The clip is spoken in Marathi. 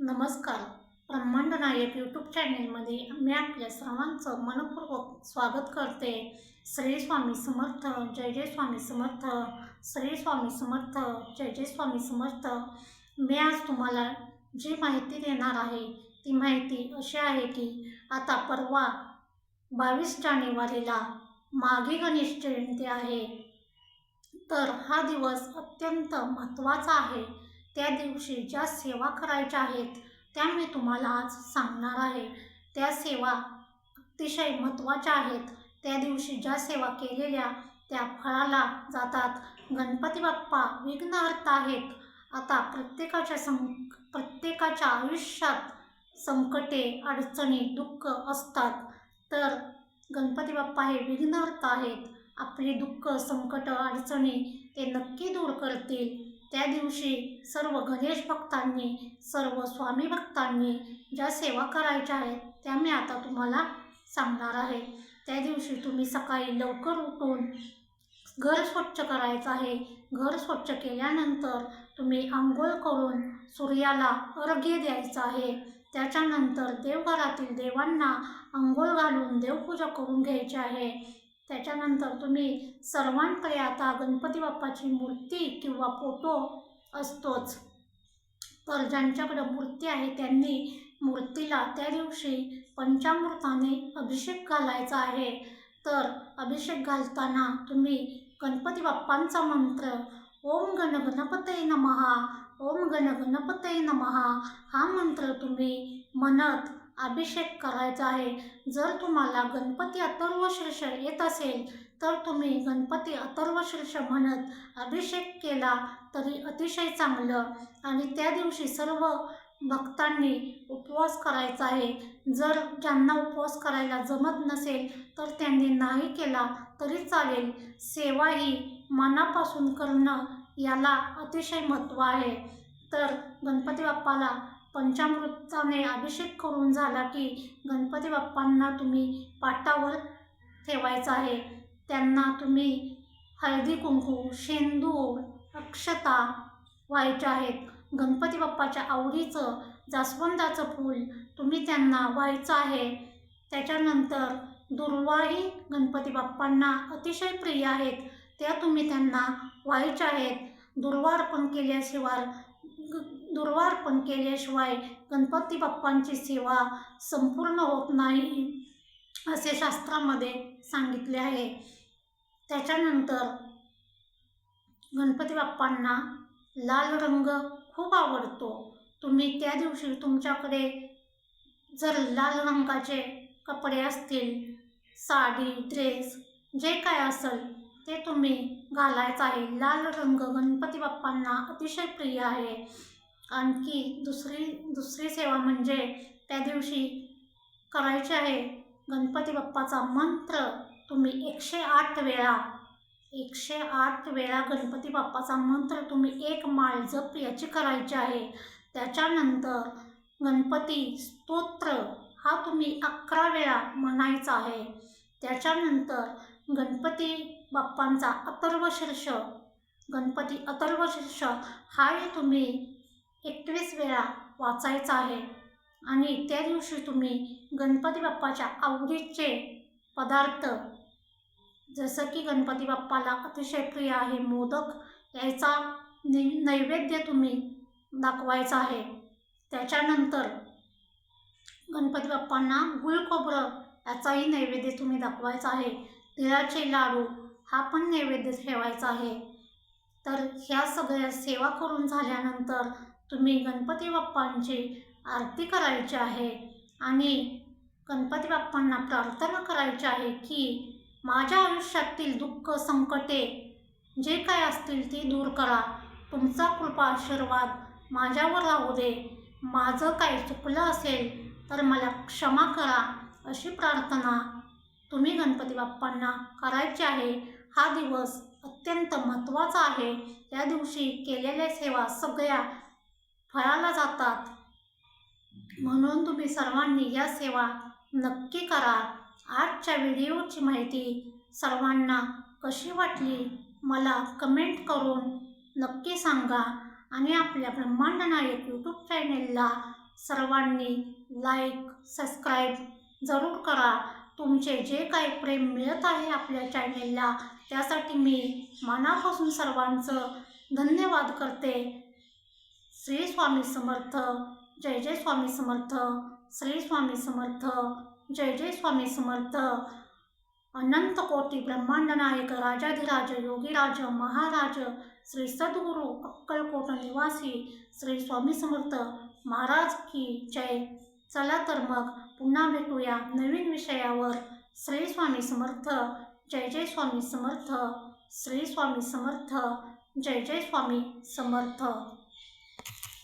नमस्कार. ब्रह्मांड नायक यूट्यूब चॅनेलमध्ये मी आपल्या सर्वांचं मनपूर्वक स्वागत करते. श्री स्वामी समर्थ जय जय स्वामी समर्थ श्री स्वामी समर्थ जय जय स्वामी समर्थ. मी आज तुम्हाला जी माहिती देणार आहे ती माहिती अशी आहे की आता परवा बावीस जानेवारीला माघी गणेश जयंती आहे. तर हा दिवस अत्यंत महत्त्वाचा आहे. त्या दिवशी ज्या सेवा करायच्या आहेत त्या मी तुम्हाला आज सांगणार आहे. त्या सेवा अतिशय महत्त्वाच्या आहेत. त्या दिवशी ज्या सेवा केलेल्या त्या फळाला जातात. गणपती बाप्पा विघ्नहर्ता आहेत. आता प्रत्येकाच्या सं प्रत्येकाच्या आयुष्यात संकटे अडचणी दुःख असतात. तर गणपती बाप्पा हे विघ्नहर्ता आहेत. आपली दुःख संकट अडचणी ते नक्की दूर करतील. त्या दिवशी सर्व गणेश भक्तांनी सर्व स्वामी भक्तांनी ज्या सेवा करायच्या आहेत त्या मी आता तुम्हाला सांगणार आहे. त्या दिवशी तुम्ही सकाळी लवकर उठून घर स्वच्छ करायचं आहे. घर स्वच्छ केल्यानंतर तुम्ही आंघोळ करून सूर्याला अर्घ्य द्यायचं आहे. त्याच्यानंतर देवघरातील देवांना आंघोळ घालून देवपूजा करून घ्यायची आहे. त्याच्यानंतर तुम्ही सर्वांकडे आता गणपती बाप्पाची मूर्ती किंवा फोटो असतोच. तर ज्यांच्याकडे मूर्ती आहे त्यांनी मूर्तीला त्या दिवशी पंचामृताने अभिषेक घालायचा आहे. तर अभिषेक घालताना तुम्ही गणपती बाप्पांचा मंत्र ओम गण गणपतये नमहा ओम गण गणपतये नमहा हा मंत्र तुम्ही म्हणत अभिषेक करायचा आहे. जर तुम्हाला गणपती अथर्व शीर्ष येत असेल तर तुम्ही गणपती अथर्व शीर्ष म्हणत अभिषेक केला तरी अतिशय चांगलं. आणि त्या दिवशी सर्व भक्तांनी उपवास करायचा आहे. जर ज्यांना उपवास करायला जमत नसेल तर त्यांनी नाही केला तरी चालेल. सेवा ही मनापासून करणं याला अतिशय महत्त्व आहे. तर गणपती बाप्पाला पंचामृताने अभिषेक करून झाला की गणपती बाप्पांना तुम्ही पाटावर ठेवायचं आहे. त्यांना तुम्ही हळदी कुंकू शेंदूर अक्षता व्हायच्या आहेत. गणपती बाप्पाच्या आवडीचं जास्वंदाचं फूल तुम्ही त्यांना व्हायचं आहे. त्याच्यानंतर दुर्वाही गणपती बाप्पांना अतिशय प्रिय आहेत. त्या तुम्ही त्यांना व्हायच्या आहेत. दुर्वार्पण केल्याशिवाय दुर्वार्पण केल्याशिवाय गणपती बाप्पांची सेवा संपूर्ण होत नाही असे शास्त्रामध्ये सांगितले आहे. त्याच्यानंतर गणपती बाप्पांना लाल रंग खूप आवडतो. तुम्ही त्या दिवशी तुमच्याकडे जर लाल रंगाचे कपडे असतील साडी ड्रेस जे काय असेल ते तुम्ही घालायचं आहे. लाल रंग गणपती बाप्पांना अतिशय प्रिय आहे. आणखी दुसरी दुसरी सेवा म्हणजे त्या दिवशी करायची आहे. गणपती बाप्पाचा मंत्र तुम्ही एकशे आठ वेळा एकशे आठ वेळा गणपती बाप्पाचा मंत्र तुम्ही एक माळ जप याची करायची आहे. त्याच्यानंतर गणपती स्तोत्र हा तुम्ही अकरा वेळा म्हणायचा आहे. त्याच्यानंतर गणपती बाप्पांचा अथर्वशीर्ष गणपती अथर्वशीर्ष हाही तुम्ही एकवीस वेळा वाचायचा आहे. आणि त्या दिवशी तुम्ही गणपती बाप्पाच्या आवडीचे पदार्थ जसं की गणपती बाप्पाला अतिशय प्रिय आहे मोदक याचा नि नैवेद्य तुम्ही दाखवायचा आहे. त्याच्यानंतर गणपती बाप्पांना गुळ खोबरं याचाही नैवेद्य तुम्ही दाखवायचा आहे. तिळाचे लाडू हा पण नैवेद्य ठेवायचा आहे. तर ह्या सगळ्या सेवा करून झाल्यानंतर तुम्ही गणपती बाप्पांची आरती करायची आहे आणि गणपती बाप्पांना प्रार्थना करायची आहे की माझ्या आयुष्यातील दुःख संकटे जे काय असतील ते दूर करा. तुमचा कृपा आशीर्वाद माझ्यावर राहू दे. माझं काही चुकलं असेल तर मला क्षमा करा अशी प्रार्थना तुम्ही गणपती बाप्पांना करायची आहे. हा दिवस अत्यंत महत्त्वाचा आहे. या दिवशी केलेल्या सेवा सगळ्या फळाला जातात. म्हणून तुम्ही सर्वांनी या सेवा नक्की करा. आजच्या व्हिडिओची माहिती सर्वांना कशी वाटली मला कमेंट करून नक्की सांगा. आणि आपल्या ब्रह्मांड नायक यूट्यूब चॅनेलला सर्वांनी लाईक सबस्क्राईब जरूर करा. तुमचे जे काही प्रेम मिळत आहे आपल्या चॅनेलला त्यासाठी मी मनापासून सर्वांचं धन्यवाद करते. श्री स्वामी समर्थ जय जय स्वामी समर्थ श्री स्वामी समर्थ जय जय स्वामी समर्थ. अनंत कोटी ब्रह्मांड नायक राजाधिराज योगीराज महाराज श्री सद्गुरू अक्कलकोट निवासी श्री स्वामी समर्थ. महाराज की जय. चला तर मग पुन्हा भेटूया नवीन विषयावर. श्री स्वामी समर्थ जय जय स्वामी समर्थ. श्री स्वामी समर्थ जय जय स्वामी समर्थ.